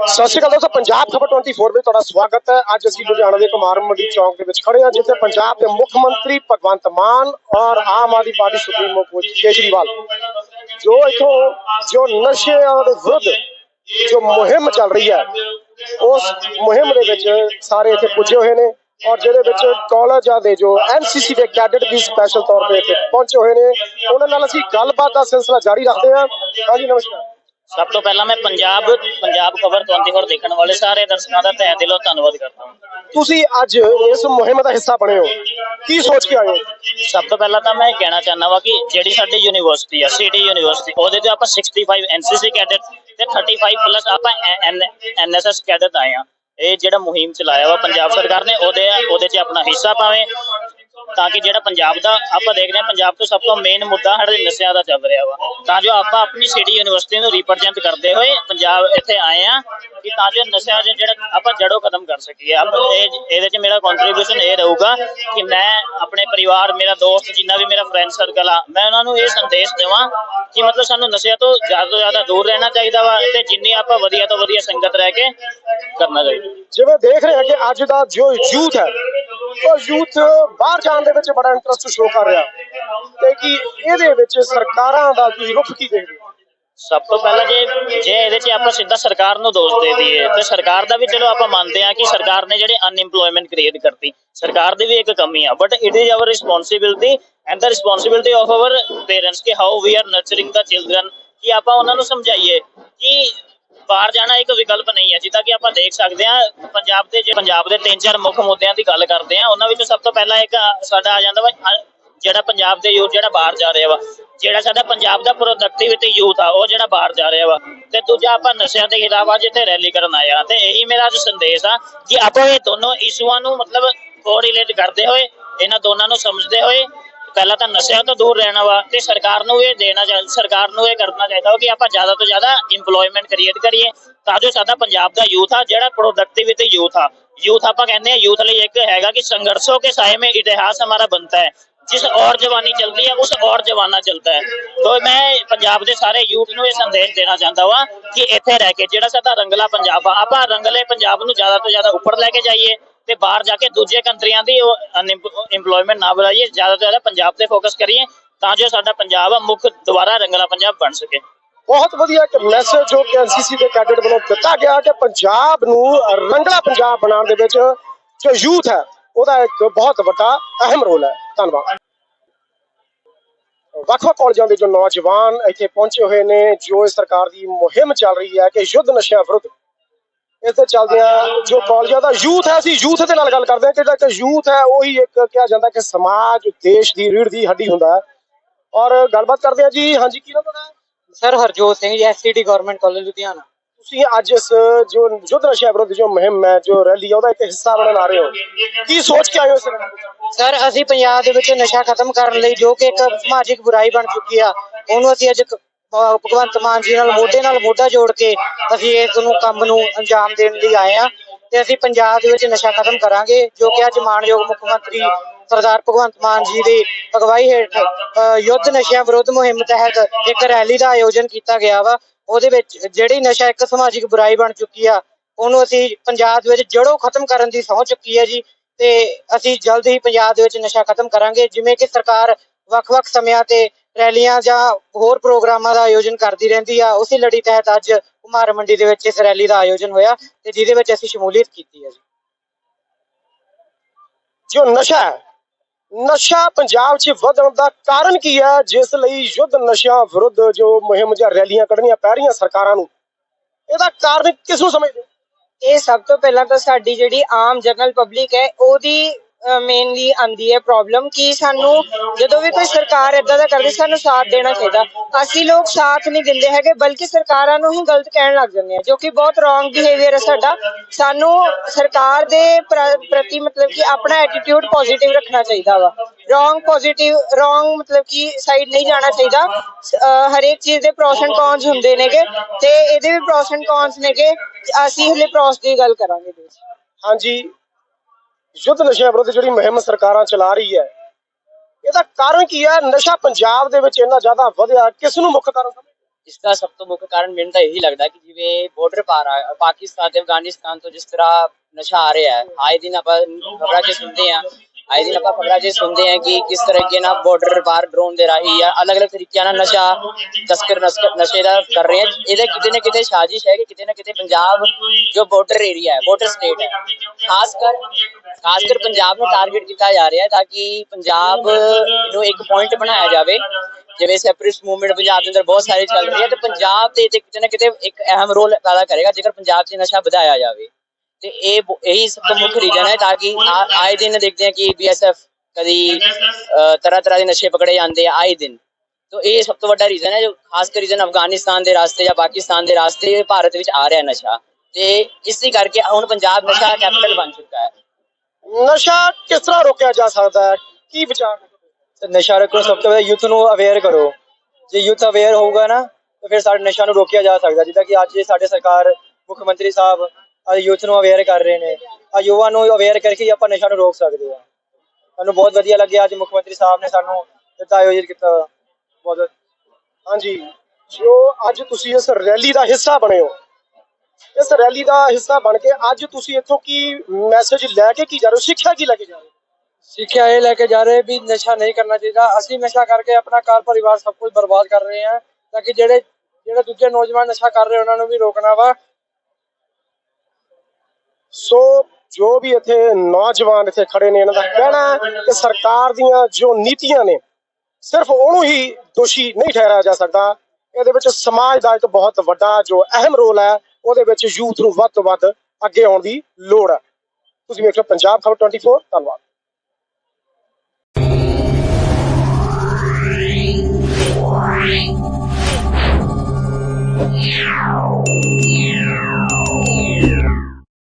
ਸਤਿ ਸ਼੍ਰੀ ਅਕਾਲ ਦੋਸਤੋ, ਪੰਜਾਬ ਖਬਰ 24 ਵਿੱਚ ਤੁਹਾਡਾ ਸਵਾਗਤ ਹੈ। ਅੱਜ ਅਸੀਂ ਲੁਧਿਆਣਾ ਦੇ ਕੁਮਾਰ ਮੰਡੀ ਚੌਂਕ ਦੇ ਵਿੱਚ ਖੜੇ ਹਾਂ, ਜਿੱਥੇ ਪੰਜਾਬ ਦੇ ਮੁੱਖ ਮੰਤਰੀ ਭਗਵੰਤ ਮਾਨ ਔਰ ਆਮ ਆਦਮੀ ਪਾਰਟੀ ਸੁਪਰੀਮੋ ਕੇਜਰੀਵਾਲ ਜੋ ਇਥੋਂ, ਜੋ ਨਸ਼ਿਆਂ ਦੇ ਵਿਰੁੱਧ ਜੋ ਮੁਹਿੰਮ ਚੱਲ ਰਹੀ ਹੈ, ਉਸ ਮੁਹਿੰਮ ਦੇ ਵਿੱਚ ਸਾਰੇ ਇੱਥੇ ਪੁੱਜੇ ਹੋਏ ਨੇ ਔਰ ਜਿਹਦੇ ਵਿੱਚ ਕਾਲਜਾਂ ਦੇ ਜੋ ਐਨਸੀਸੀ ਦੇ ਕੈਡਟ ਵੀ ਸਪੈਸ਼ਲ ਤੌਰ ਤੇ ਇੱਥੇ ਪਹੁੰਚੇ ਹੋਏ ਨੇ। ਉਹਨਾਂ ਨਾਲ ਅਸੀਂ ਗੱਲਬਾਤ ਦਾ ਸਿਲਸਿਲਾ ਜਾਰੀ ਰੱਖਦੇ ਹਾਂ। ਹਾਂਜੀ, ਨਮਸਕਾਰ। ਸਭ ਤੋਂ ਪਹਿਲਾਂ ਮੈਂ ਪੰਜਾਬ ਪੰਜਾਬ ਖਬਰ 24 ਦੇਖਣ ਵਾਲੇ ਸਾਰੇ ਦਰਸ਼ਕਾਂ ਦਾ ਤਹਿ ਦਿਲੋਂ ਧੰਨਵਾਦ ਕਰਦਾ ਹਾਂ। ਤੁਸੀਂ ਅੱਜ ਇਸ ਮੁਹਿੰਮ ਦਾ ਹਿੱਸਾ ਬਣੇ ਹੋ। ਕੀ ਸੋਚ ਕੇ ਆਏ ਹੋ? ਸਭ ਤੋਂ ਪਹਿਲਾਂ ਤਾਂ ਮੈਂ ਇਹ ਕਹਿਣਾ ਚਾਹੁੰਦਾ ਵਾਂ ਕਿ ਜਿਹੜੀ ਸਾਡੀ ਯੂਨੀਵਰਸਿਟੀ ਆ ਸਿਟੀ ਯੂਨੀਵਰਸਿਟੀ ਉਹਦੇ ਤੇ ਆਪਾਂ 65 ਐਨਸੀਸੀ ਕੈਡਟ ਤੇ 35 ਪਲੱਸ ਆਪਾਂ ਐਨਐਸਐਸ ਕੈਡਟ ਆਏ ਆ। ਇਹ ਜਿਹੜਾ ਮੁਹਿੰਮ ਚਲਾਇਆ ਵਾ ਪੰਜਾਬ ਸਰਕਾਰ ਨੇ ਉਹਦੇ ਉਹਦੇ 'ਚ ਆਪਣਾ ਹਿੱਸਾ ਪਾਵੇਂ। ਤਾਂ ਕਿ ਜਿਹੜਾ ਪੰਜਾਬ ਦਾ ਆਪਾਂ ਦੇਖਦੇ ਹਾਂ, ਪੰਜਾਬ ਤੋਂ ਸਭ ਤੋਂ ਮੇਨ ਮੁੱਦਾ ਸਾਡੇ ਨਸ਼ਿਆਂ ਦਾ ਚੱਲ ਰਿਹਾ ਵਾ। ਤਾਂ ਜੋ ਆਪਾਂ ਆਪਣੀ ਸਿਟੀ ਯੂਨੀਵਰਸਿਟੀ ਨੂੰ ਰਿਪਰੈਜ਼ੈਂਟ ਕਰਦੇ ਹੋਏ ਪੰਜਾਬ ਇੱਥੇ ਆਏ ਆ ਕਿ ਤਾਂ ਜੋ ਨਸ਼ਿਆਂ ਦੇ ਜਿਹੜਾ ਆਪਾਂ ਜੜੋਂ ਖਤਮ ਕਰ ਸਕੀਏ। ਇਹਦੇ 'ਚ ਮੇਰਾ ਕੰਟਰੀਬਿਊਸ਼ਨ ਇਹ ਰਹੂਗਾ ਕਿ ਮੈਂ ਆਪਣੇ ਪਰਿਵਾਰ, ਮੇਰਾ ਦੋਸਤ, ਜਿੰਨਾ ਵੀ ਮੇਰਾ ਫਰੈਂਡ ਸਰਕਲ ਆ, ਮੈਂ ਉਹਨਾਂ ਨੂੰ ਇਹ ਸੰਦੇਸ਼ ਦੇਵਾਂ ਕਿ ਮਤਲਬ ਸਾਨੂੰ ਨਸ਼ਿਆਂ ਤੋਂ ਜ਼ਿਆਦਾ ਤੋਂ ਜ਼ਿਆਦਾ ਦੂਰ ਰਹਿਣਾ ਚਾਹੀਦਾ ਵਾ ਤੇ ਜਿੰਨੀ ਆਪਾਂ ਵਧੀਆ ਤੋਂ ਵਧੀਆ ਸੰਗਤ ਰਹਿ ਕੇ ਕਰਨਾ ਚਾਹੀਦਾ। ਜਿਵੇਂ ਦੇਖ ਰਹੇ ਹਾਂ ਕਿ ਅੱਜ ਦਾ ਜੋ ਯੂਥ ਹੈ ਉਹ ਯੂਥ ਬਾਹਰ ਜਾਣ ਦੇ ਵਿੱਚ ਬੜਾ ਇੰਟਰਸਟ ਸ਼ੋ ਕਰ ਰਿਹਾ। ਤੇ ਕਿ ਇਹਦੇ ਵਿੱਚ ਸਰਕਾਰਾਂ ਦਾ ਤੁਸੀਂ ਰੁਖ ਕੀ ਦੇਖਦੇ ਹੋ? ਸਭ ਤੋਂ ਪਹਿਲਾਂ ਜੇ ਜੇ ਇਹਦੇ 'ਚ ਆਪਾਂ ਸਿੱਧਾ ਸਰਕਾਰ ਨੂੰ ਦੋਸ਼ ਦੇ ਦਈਏ, ਤੇ ਸਰਕਾਰ ਦਾ ਵੀ ਚਲੋ ਆਪਾਂ ਮੰਨਦੇ ਆ ਕਿ ਸਰਕਾਰ ਨੇ ਜਿਹੜੇ ਅਨਇੰਪਲੋਇਮੈਂਟ ਕ੍ਰੀਏਟ ਕਰਤੀ, ਸਰਕਾਰ ਦੀ ਵੀ ਇੱਕ ਕਮੀ ਆ but it is our responsibility and the responsibility of our parents ਕਿ how we are nurturing the children ਕਿ ਆਪਾਂ ਉਹਨਾਂ ਨੂੰ ਸਮਝਾਈਏ ਕਿ ਬਾਹਰ ਜਾਣਾ ਇੱਕ ਵਿਕਲਪ ਨਹੀਂ ਹੈ। ਜਿੱਦਾਂ ਕਿ ਆਪਾਂ ਦੇਖ ਸਕਦੇ ਹਾਂ, ਪੰਜਾਬ ਦੇ ਜੇ ਪੰਜਾਬ ਦੇ ਤਿੰਨ ਚਾਰ ਮੁੱਖ ਮੁੱਦਿਆਂ ਦੀ ਗੱਲ ਕਰਦੇ ਹਾਂ, ਉਹਨਾਂ ਵਿੱਚੋਂ ਸਭ ਤੋਂ ਪਹਿਲਾਂ ਇੱਕ ਸਾਡਾ ਆ ਜਾਂਦਾ ਵਾ ਜਿਹੜਾ ਪੰਜਾਬ ਦੇ ਯੂਥ ਜਿਹੜਾ ਬਾਹਰ ਜਾ ਰਿਹਾ ਵਾ। ਜਿਹੜਾ ਸਾਡਾ ਪੰਜਾਬ ਦਾ ਪ੍ਰੋਡਕਟਿਵਿਟੀ ਯੂਥ ਆ, ਉਹ ਜਿਹੜਾ ਬਾਹਰ ਜਾ ਰਿਹਾ ਵਾ। ਤੇ ਦੂਜਾ ਆਪਾਂ ਨਸ਼ਿਆਂ ਦੇ ਖਿਲਾਫ ਅੱਜ ਇੱਥੇ ਰੈਲੀ ਕਰਨ ਆਇਆ ਤੇ ਇਹੀ ਮੇਰਾ ਅੱਜ ਸੰਦੇਸ਼ ਆ ਕਿ ਆਪਾਂ ਇਹ ਦੋਨੋਂ ਇਸ਼ੂਆਂ ਨੂੰ ਮਤਲਬ ਕੋਰਿਲੇਟ ਕਰਦੇ ਹੋਏ, ਇਹਨਾਂ ਦੋਨਾਂ ਨੂੰ ਸਮਝਦੇ ਹੋਏ पहला तो नशे तो दूर रहना वा तो सरकार ये देना चाह सकार करना चाहिए कि आप ज़्यादा तो ज़्यादा इंपलॉयमेंट क्रिएट करिए जो साब का यूथ आ जो प्रोडक्टिविटी यूथ आ यूथ आप कहने यूथ लिए एक है कि संघर्षों के साय में इतिहास हमारा बनता है जिस और जवानी चल रही है उस और जवाना चलता है तो मैं पंजाब के सारे यूथ नु संदेश देना चाहता वा कि इतने रह के जो सा रंगला पंजाब आप रंगले पंजाब ज़्यादा तो ज़्यादा उपर लैके जाइए ਤੇ ਬਾਹਰ ਜਾ ਕੇ ਦੂਜੇ ਕੰਟਰੀਆਂ ਦੀ ਇੰਪਲੋਇਮੈਂਟ ਨਾ ਵਧਾਈਏ, ਜ਼ਿਆਦਾ ਤੋਂ ਜ਼ਿਆਦਾ ਪੰਜਾਬ ਤੇ ਫੋਕਸ ਕਰੀਏ, ਤਾਂ ਜੋ ਸਾਡਾ ਪੰਜਾਬ ਮੁੱਖ ਦੁਬਾਰਾ ਰੰਗਲਾ ਪੰਜਾਬ ਬਣ ਸਕੇ। ਬਹੁਤ ਵਧੀਆ ਇੱਕ ਮੈਸੇਜ ਜੋ ਕਿ ਐਨਸੀਸੀ ਦੇ ਕੈਡਟ ਵੱਲੋਂ ਦਿੱਤਾ ਗਿਆ ਕਿ ਪੰਜਾਬ ਨੂੰ ਰੰਗਲਾ ਪੰਜਾਬ ਬਣਾਉਣ ਦੇ ਵਿੱਚ ਜੋ ਯੂਥ ਹੈ, ਉਹਦਾ ਇੱਕ ਬਹੁਤ ਵੱਡਾ ਅਹਿਮ ਰੋਲ ਹੈ। ਧੰਨਵਾਦ। ਵੱਖ-ਵੱਖ ਕਾਲਜਾਂ ਦੇ ਜੋ ਨੌਜਵਾਨ ਇੱਥੇ ਪਹੁੰਚੇ ਹੋਏ ਨੇ, ਜੋ ਇਸ ਸਰਕਾਰ ਦੀ ਮੁਹਿੰਮ ਚੱਲ ਰਹੀ ਹੈ ਕਿ ਯੁੱਧ ਨਸ਼ਿਆਂ ਵਿਰੁੱਧ ਇਸ ਦੇ ਚੱਲਦਿਆਂ ਜੋ ਕਾਲਜਾਂ ਦਾ ਯੂਥ ਹੈ ਅਸੀਂ ਯੂਥ ਦੇ ਨਾਲ ਗੱਲ ਕਰਦੇ ਹਾਂ ਕਿ ਜਿਹੜਾ ਕਿ ਯੂਥ ਹੈ ਉਹੀ ਇੱਕ ਕਿਹਾ ਜਾਂਦਾ ਕਿ ਸਮਾਜ ਦੇਸ਼ ਦੀ ਰੀੜ ਦੀ ਹੱਡੀ ਹੁੰਦਾ ਹੈ। ਔਰ ਗੱਲਬਾਤ ਕਰਦੇ ਹਾਂ ਜੀ ਹਾਂਜੀ ਕੀ ਨਾਮ ਤੁਹਾਡਾ? Sir Harjot Singh ji SCD government college Ludhiana. ਤੁਸੀਂ ਅੱਜ ਇਸ ਜੋ ਯੁੱਧ ਨਸ਼ਿਆਂ ਵਿਰੁੱਧ ਜੋ ਮੁਹਿੰਮ ਹੈ ਜੋ ਰੈਲੀ ਹੈ ਉਹਦਾ ਇੱਕ ਹਿੱਸਾ ਬਣਨ ਆ ਰਹੇ ਹੋ। ਕੀ ਸੋਚ ਕੇ ਆਏ ਹੋ? ਸਰ ਅਸੀਂ ਪੰਜਾਬ ਦੇ ਵਿੱਚ ਨਸ਼ਾ ਖਤਮ ਕਰਨ ਲਈ ਜੋ ਕਿ ਇੱਕ ਸਮਾਜਿਕ ਬੁਰਾਈ ਬਣ ਚੁੱਕੀ ਆ ਉਹਨੂੰ ਅਸੀਂ ਅੱਜ ਭਗਵੰਤ ਮਾਨ ਜੀ ਨਾਲ, ਮੋਢੇ ਨਾਲ ਮੋਢਾ ਜੋੜ ਕੇ ਅਸੀਂ ਇਸ ਨੂੰ ਕੰਮ ਨੂੰ ਅੰਜਾਮ ਦੇਣ ਲਈ ਆਏ ਆ ਤੇ ਅਸੀਂ ਪੰਜਾਬ ਦੇ ਵਿੱਚ ਨਸ਼ਾ ਖਤਮ ਕਰਾਂਗੇ, ਜੋ ਕਿ ਅੱਜ ਮਾਨਯੋਗ ਮੁੱਖ ਮੰਤਰੀ ਸਰਦਾਰ ਭਗਵੰਤ ਮਾਨ ਜੀ ਦੀ ਅਗਵਾਈ ਹੇਠ ਯੁੱਧ ਨਸ਼ਿਆਂ ਵਿਰੁੱਧ ਮੁਹਿੰਮ ਤਹਿਤ ਇੱਕ ਰੈਲੀ ਦਾ ਆਯੋਜਨ ਕੀਤਾ ਗਿਆ ਵਾ। ਉਹਦੇ ਵਿੱਚ ਜਿਹੜੀ ਨਸ਼ਾ ਇੱਕ ਸਮਾਜਿਕ ਬੁਰਾਈ ਬਣ ਚੁੱਕੀ ਆ, ਉਹਨੂੰ ਅਸੀਂ ਪੰਜਾਬ ਦੇ ਵਿੱਚ ਜੜੋਂ ਖਤਮ ਕਰਨ ਦੀ ਸਹੁੰ ਚੁੱਕੀ ਹੈ ਜੀ ਤੇ ਅਸੀਂ ਜਲਦ ਹੀ ਪੰਜਾਬ ਦੇ ਵਿੱਚ ਨਸ਼ਾ ਖਤਮ ਕਰਾਂਗੇ, ਜਿਵੇਂ ਕਿ ਸਰਕਾਰ ਵੱਖ-ਵੱਖ ਸਮਿਆਂ ਤੇ ਰੈਲੀਆਂ ਜਾਂ ਹੋਰ ਪ੍ਰੋਗਰਾਮਾਂ ਦਾ ਆਯੋਜਨ ਕਰਦੀ ਰਹਿੰਦੀ ਆ ਉਸੇ ਲੜੀ ਤਹਿਤ ਅੱਜ ਕੁਮਾਰ ਮੰਡੀ ਦੇ ਵਿੱਚ ਇਸ ਰੈਲੀ ਦਾ ਆਯੋਜਨ ਹੋਇਆ ਤੇ ਜਿਹਦੇ ਵਿੱਚ ਅਸੀਂ ਸ਼ਮੂਲੀਅਤ ਕੀਤੀ ਹੈ ਜੀ ਜੋ ਨਸ਼ਾ ਨਸ਼ਾ ਪੰਜਾਬ 'ਚ ਵਧਣ ਦਾ ਕਾਰਨ ਕੀ ਹੈ ਜਿਸ ਲਈ ਯੁੱਧ ਨਸ਼ਿਆਂ ਵਿਰੁੱਧ ਜੋ ਮੁਹਿੰਮ ਜਾਂ ਰੈਲੀਆਂ ਕੱਢਣੀਆਂ ਪੈ ਰਹੀਆਂ ਸਰਕਾਰਾਂ ਨੂੰ ਇਹਦਾ ਕਾਰਨ ਕਿਸ ਨੂੰ ਸਮਝਦੇ? ਇਹ ਸਭ ਤੋਂ ਪਹਿਲਾਂ ਤਾਂ ਸਾਡੀ ਜਿਹੜੀ ਆਮ ਜਨਰਲ ਪਬਲਿਕ ਹੈ ਉਹਦੀ ਮੇਨਲੀ ਆਂਦੀ ਹੈ ਪ੍ਰੋਬਲਮ ਕਿ ਸਾਨੂੰ ਜਦੋਂ ਵੀ ਕੋਈ ਸਰਕਾਰ ਇਦਾਂ ਦਾ ਕਰਦੀ, ਸਾਨੂੰ ਸਾਥ ਦੇਣਾ ਚਾਹੀਦਾ। ਅਸੀਂ ਲੋਕ ਸਾਥ ਨਹੀਂ ਦਿੰਦੇ ਹੈਗੇ, ਬਲਕਿ ਸਰਕਾਰਾਂ ਨੂੰ ਹੀ ਗਲਤ ਕਹਿਣ ਲੱਗ ਜਾਂਦੇ ਆ, ਜੋ ਕਿ ਬਹੁਤ ਰੋਂਗ ਬਿਹੇਵੀਅਰ ਹੈ ਸਾਡਾ। ਸਾਨੂੰ ਸਰਕਾਰ ਦੇ ਪ੍ਰਤੀ ਮਤਲਬ ਕਿ ਆਪਣਾ ਐਟੀਟਿਊਡ ਪੋਜ਼ਿਟਿਵ ਰੱਖਣਾ ਚਾਹੀਦਾ ਵਾ। ਰੋਂਗ ਪੋਜ਼ਿਟਿਵ ਰੋਂਗ ਮਤਲਬ ਕਿ ਸਾਈਡ ਨਹੀਂ ਜਾਣਾ ਚਾਹੀਦਾ। ਹਰੇਕ ਚੀਜ਼ ਦੇ ਪ੍ਰੋਸ ਐਂਡ ਕੌਨਸ ਹੁੰਦੇ ਨੇਗੇ, ਤੇ ਇਹਦੇ ਵੀ ਪ੍ਰੋਸ ਐਂਡ ਕੌਨਸ ਨੇਗੇ। ਅਸੀਂ ਹਲੇ ਪ੍ਰੋਸ ਦੀ ਗੱਲ ਕਰਾਂਗੇ। ਹਾਂਜੀ ਯੁੱਧ ਨਸ਼ਿਆਂ ਵਿਰੁੱਧ ਜਿਹੜੀ ਮੁਹਿੰਮ ਸਰਕਾਰਾਂ ਚਲਾ ਰਹੀ ਹੈ, ਇਹਦਾ ਕਾਰਨ ਕੀ ਹੈ? ਨਸ਼ਾ ਪੰਜਾਬ ਦੇ ਵਿੱਚ ਇੰਨਾ ਜ਼ਿਆਦਾ ਵਧਿਆ, ਕਿਸ ਨੂੰ ਮੁੱਖ ਕਾਰਨ ਸਮਝਦੇ ਇਸ ਦਾ ਸਭ ਤੋਂ ਮੁੱਖ ਕਾਰਨ ਮੈਨੂੰ ਤਾਂ ਇਹੀ ਲੱਗਦਾ ਕਿ ਜਿਵੇਂ ਬਾਰਡਰ ਪਾਰ ਆ, ਪਾਕਿਸਤਾਨ ਤੇ ਅਫਗਾਨਿਸਤਾਨ ਤੋਂ ਜਿਸ ਤਰ੍ਹਾਂ ਨਸ਼ਾ ਆ ਰਿਹਾ ਹੈ, ਆਏ ਦਿਨ ਆਪਾਂ ਖਬਰਾਂ 'ਚ ਸੁਣਦੇ ਹਾਂ, ਆਏ ਦਿਨ ਆਪਾਂ ਖਬਰਾਂ 'ਚ ਸੁਣਦੇ ਹਾਂ ਕਿ ਕਿਸ ਤਰ੍ਹਾਂ ਕਿ ਬਾਰਡਰ ਪਾਰ ਡਰੋਨ ਦੇ ਰਾਹੀਂ ਜਾਂ ਅਲੱਗ-ਅਲੱਗ ਤਰੀਕਿਆਂ ਨਾਲ ਨਸ਼ਾ ਤਸਕਰ ਨਸ਼ੇ ਦਾ ਕਰ ਰਹੇ ਹਨ ਇਹਦੇ ਕਿਤੇ ਨਾ ਕਿਤੇ ਸਾਜ਼ਿਸ਼ ਹੈ ਕਿ ਕਿਤੇ ਨਾ ਕਿਤੇ ਪੰਜਾਬ ਜੋ ਬਾਰਡਰ ਏਰੀਆ ਹੈ ਬਾਰਡਰ ਸਟੇਟ ਹੈ, ਖਾਸ ਕਰ ਖਾਸ ਕਰ ਪੰਜਾਬ ਨੂੰ ਟਾਰਗੇਟ ਕੀਤਾ ਜਾ ਰਿਹਾ ਤਾਂ ਕਿ ਪੰਜਾਬ ਨੂੰ ਇੱਕ ਪੁਆਇੰਟ ਬਣਾਇਆ ਜਾਵੇ। ਜਿਵੇਂ ਸੈਪਰੇਟਿਸਟ ਮੂਵਮੈਂਟ ਪੰਜਾਬ ਦੇ ਅੰਦਰ ਬਹੁਤ ਸਾਰੇ ਚੱਲ ਰਹੀ ਹੈ ਤੇ ਪੰਜਾਬ ਤੇ ਕਿਤੇ ਨਾ ਕਿਤੇ ਇੱਕ ਅਹਿਮ ਰੋਲ ਅਦਾ ਕਰੇਗਾ ਜੇਕਰ ਪੰਜਾਬ 'ਚ ਨਸ਼ਾ ਵਧਾਇਆ ਜਾਵੇ। ਤੇ ਇਹ ਇਹੀ ਸਭ ਤੋਂ ਮੁੱਖ ਰੀਜਨ ਹੈ ਤਾਂ ਕਿ ਆਏ ਦਿਨ ਦੇਖਦੇ ਹਾਂ ਕਿ ਬੀਐਸਐਫ ਕਦੀ ਤਰ੍ਹਾਂ ਤਰ੍ਹਾਂ ਦੇ ਨਸ਼ੇ ਪਕੜੇ ਜਾਂਦੇ ਆ ਆਏ ਦਿਨ। ਤੋ ਇਹ ਸਭ ਤੋਂ ਵੱਡਾ ਰੀਜ਼ਨ ਹੈ ਜੋ ਖਾਸ ਕਰ ਰੀਜ਼ਨ ਅਫਗਾਨਿਸਤਾਨ ਦੇ ਰਾਸਤੇ ਜਾਂ ਪਾਕਿਸਤਾਨ ਦੇ ਰਾਸਤੇ ਭਾਰਤ ਵਿੱਚ ਆ ਰਿਹਾ ਨਸ਼ਾ। ਤੇ ਇਸੇ ਕਰਕੇ ਹੁਣ ਪੰਜਾਬ ਨਸ਼ਾ ਕੈਪੀਟਲ ਬਣ ਚੁੱਕਾ ਹੈ। ਨਸ਼ਾ ਕਿਸ ਤਰ੍ਹਾਂ ਰੋਕਿਆ ਜਾ ਸਕਦਾ ਹੈ? ਕੀ ਵਿਚਾਰ? ਤੇ ਨਸ਼ਾ ਰੱਖੋ ਸਭ ਤੋਂ ਪਹਿਲਾਂ ਯੂਥ ਨੂੰ ਅਵੇਅਰ ਕਰੋ। ਜੇ ਯੂਥ ਅਵੇਅਰ ਹੋਊਗਾ ਨਾ ਤਾਂ ਫਿਰ ਸਾਡੇ ਨਸ਼ਾ ਨੂੰ ਰੋਕਿਆ ਜਾ ਸਕਦਾ ਜਿੱਦਾਂ ਕਿ ਅੱਜ ਸਾਡੇ ਸਰਕਾਰ ਮੁੱਖ ਮੰਤਰੀ ਸਾਹਿਬ ਅੱਜ ਯੂਥ ਨੂੰ ਅਵੇਅਰ ਕਰ ਰਹੇ ਨੇ। ਆ ਯੁਵਾ ਨੂੰ ਅਵੇਅਰ ਕਰਕੇ ਹੀ ਆਪਾਂ ਨਸ਼ਾ ਨੂੰ ਰੋਕ ਸਕਦੇ ਆ ਸਾਨੂੰ ਬਹੁਤ ਵਧੀਆ ਲੱਗਿਆ ਅੱਜ ਮੁੱਖ ਮੰਤਰੀ ਸਾਹਿਬ ਨੇ ਸਾਨੂੰ ਦਿੱਤਾ ਆਯੋਜਿਤ ਕੀਤਾ। ਬਹੁਤ ਹਾਂਜੀ। ਜੋ ਅੱਜ ਤੁਸੀਂ ਇਸ ਰੈਲੀ ਦਾ ਹਿੱਸਾ ਬਣੇ ਹੋ ਇਸ ਰੈਲੀ ਦਾ ਹਿੱਸਾ ਬਣ ਕੇ ਅੱਜ ਤੁਸੀਂ ਇੱਥੋਂ ਕੀ ਮੈਸੇਜ ਲੈ ਕੇ ਕੀ ਜਾ ਰਹੇ ਹੋ? ਸਿੱਖਿਆ ਕੀ ਲੈ ਕੇ ਜਾ ਰਹੇ ਹੋ? ਸਿੱਖਿਆ ਇਹ ਲੈ ਕੇ ਜਾ ਰਹੇ ਵੀ ਨਸ਼ਾ ਨਹੀਂ ਕਰਨਾ ਚਾਹੀਦਾ। ਅਸੀਂ ਨਸ਼ਾ ਕਰਕੇ ਆਪਣਾ ਘਰ ਪਰਿਵਾਰ ਸਭ ਕੁਝ ਬਰਬਾਦ ਕਰ ਰਹੇ ਹਾਂ ਤਾਂ ਕਿ ਜਿਹੜੇ ਜਿਹੜੇ ਦੂਜੇ ਨੌਜਵਾਨ ਨਸ਼ਾ ਕਰ ਰਹੇ ਉਹਨਾਂ ਨੂੰ ਵੀ ਰੋਕਣਾ ਵਾ। ਸੋ ਜੋ ਵੀ ਇੱਥੇ ਨੌਜਵਾਨ ਇੱਥੇ ਖੜੇ ਨੇ ਇਹਨਾਂ ਦਾ ਕਹਿਣਾ ਹੈ ਕਿ ਸਰਕਾਰ ਦੀਆਂ ਜੋ ਨੀਤੀਆਂ ਨੇ ਸਿਰਫ ਉਹਨੂੰ ਹੀ ਦੋਸ਼ੀ ਨਹੀਂ ਠਹਿਰਾਇਆ ਜਾ ਸਕਦਾ। ਇਹਦੇ ਵਿੱਚ ਸਮਾਜ ਦਾ ਇੱਕ ਬਹੁਤ ਵੱਡਾ ਜੋ ਅਹਿਮ ਰੋਲ ਹੈ ਉਹਦੇ ਵਿੱਚ ਯੂਥ ਨੂੰ ਵੱਧ ਤੋਂ ਵੱਧ ਅੱਗੇ ਆਉਣ ਦੀ ਲੋੜ ਹੈ ਤੁਸੀਂ ਵੇਖ ਰਹੇ ਪੰਜਾਬ ਖਬਰ 24 ਧੰਨਵਾਦ Yeah.